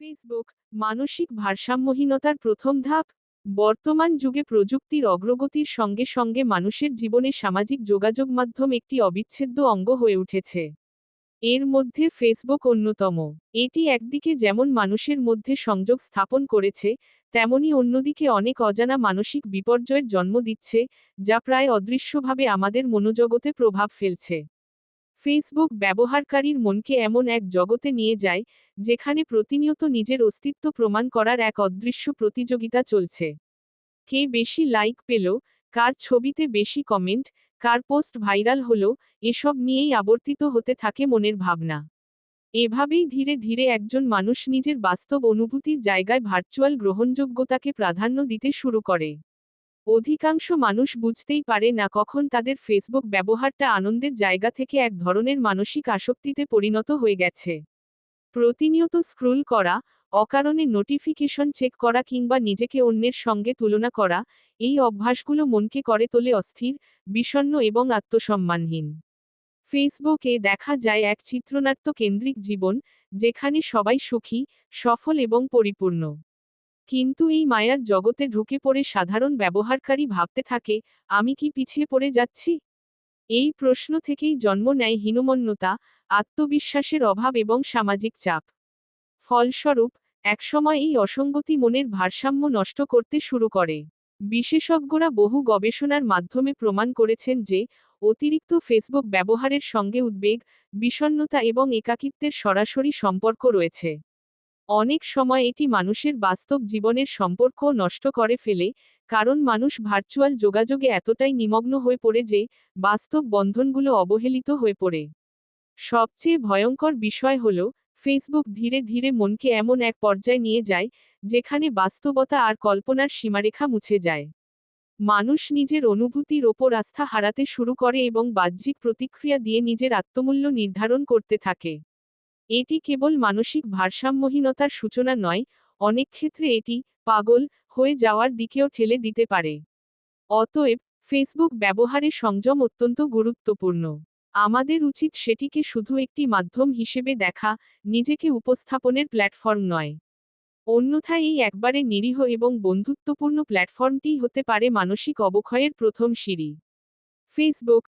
Facebook মানসিক ভারসাম্যহীনতার প্রথম ধাপ, বর্তমান যুগে প্রযুক্তির অগ্রগতির সঙ্গে সঙ্গে মানুষের জীবনে সামাজিক যোগাযোগ মাধ্যম একটি অবিচ্ছেদ্য অঙ্গ হয়ে উঠেছে। এর মধ্যে ফেসবুক অন্যতম। এটি একদিকে যেমন মানুষের মধ্যে সংযোগ স্থাপন করেছে, তেমনি অন্যদিকে অনেক অজানা মানসিক বিপর্যয়ের জন্ম দিচ্ছে, যা প্রায় অদৃশ্যভাবে আমাদের মনোজগতে প্রভাব ফেলছে। ফেসবুক ব্যবহারকারীর মনকে এমন এক জগতে নিয়ে যায়, যেখানে প্রতিনিয়ত নিজের অস্তিত্ব প্রমাণ করার এক অদৃশ্য প্রতিযোগিতা চলছে। কে বেশি লাইক পেল, কার ছবিতে বেশি কমেন্ট কার পোস্ট ভাইরাল হলো, এসব নিয়েই আবর্তিত হতে থাকে মনের ভাবনা। এভাবেই ধীরে ধীরে একজন মানুষ নিজের বাস্তব অনুভূতির জায়গায় ভার্চুয়াল গ্রহণযোগ্যতাকে প্রাধান্য দিতে শুরু করে। অধিকাংশ মানুষ বুঝতেই পারে না কখন তাদের ফেসবুক ব্যবহারটা আনন্দের জায়গা থেকে এক ধরনের মানসিক আসক্তিতে পরিণত হয়ে গেছে। প্রতিনিয়ত স্ক্রুল করা, অকারণে নোটিফিকেশন চেক করা কিংবা নিজেকে অন্যের সঙ্গে তুলনা করা, এই অভ্যাসগুলো মনকে করে তোলে অস্থির, বিষণ্ণ এবং আত্মসম্মানহীন। ফেসবুকে দেখা যায় এক চিত্রনাট্য কেন্দ্রিক জীবন, যেখানে সবাই সুখী, সফল এবং পরিপূর্ণ। কিন্তু এই মায়ার জগতে ঢুকে পড়ে সাধারণ ব্যবহারকারী ভাবতে থাকে, আমি কি পিছিয়ে পড়ে যাচ্ছি? এই প্রশ্ন থেকেই জন্ম নেয় হীনমন্যতা, আত্মবিশ্বাসের অভাব এবং সামাজিক চাপ। ফলস্বরূপ, একসময় এই অসঙ্গতি মনের ভারসাম্য নষ্ট করতে শুরু করে। বিশেষজ্ঞরা বহু গবেষণার মাধ্যমে প্রমাণ করেছেন যে, অতিরিক্ত ফেসবুক ব্যবহারের সঙ্গে উদ্বেগ বিষণ্নতা এবং একাকিত্বের সরাসরি সম্পর্ক রয়েছে। অনেক সময় এটি মানুষের বাস্তব জীবনের সম্পর্কও নষ্ট করে ফেলে, কারণ মানুষ ভার্চুয়াল যোগাযোগে এতটাই নিমগ্ন হয়ে পড়ে যে, বাস্তব বন্ধনগুলো অবহেলিত হয়ে পড়ে। সবচেয়ে ভয়ঙ্কর বিষয় হল, ফেসবুক ধীরে ধীরে মনকে এমন এক পর্যায়ে নিয়ে যায়, যেখানে বাস্তবতা আর কল্পনার সীমারেখা মুছে যায়। মানুষ নিজের অনুভূতির ওপর আস্থা হারাতে শুরু করে এবং বাহ্যিক প্রতিক্রিয়া দিয়ে নিজের আত্মমূল্য নির্ধারণ করতে থাকে। এটি কেবল মানসিক ভারসাম্যহীনতার সূচনা নয়, অনেক ক্ষেত্রে এটি পাগল হয়ে যাওয়ার দিকেও ঠেলে দিতে পারে। অতএব, ফেসবুক ব্যবহারে সংযম অত্যন্ত গুরুত্বপূর্ণ। আমাদের উচিত সেটিকে শুধু একটি মাধ্যম হিসেবে দেখা, নিজেকে উপস্থাপনের প্ল্যাটফর্ম নয়। অন্যথায় এই একবারে নিরীহ এবং বন্ধুত্বপূর্ণ প্ল্যাটফর্মটিই হতে পারে মানসিক অবক্ষয়ের প্রথম সিঁড়ি। ফেসবুক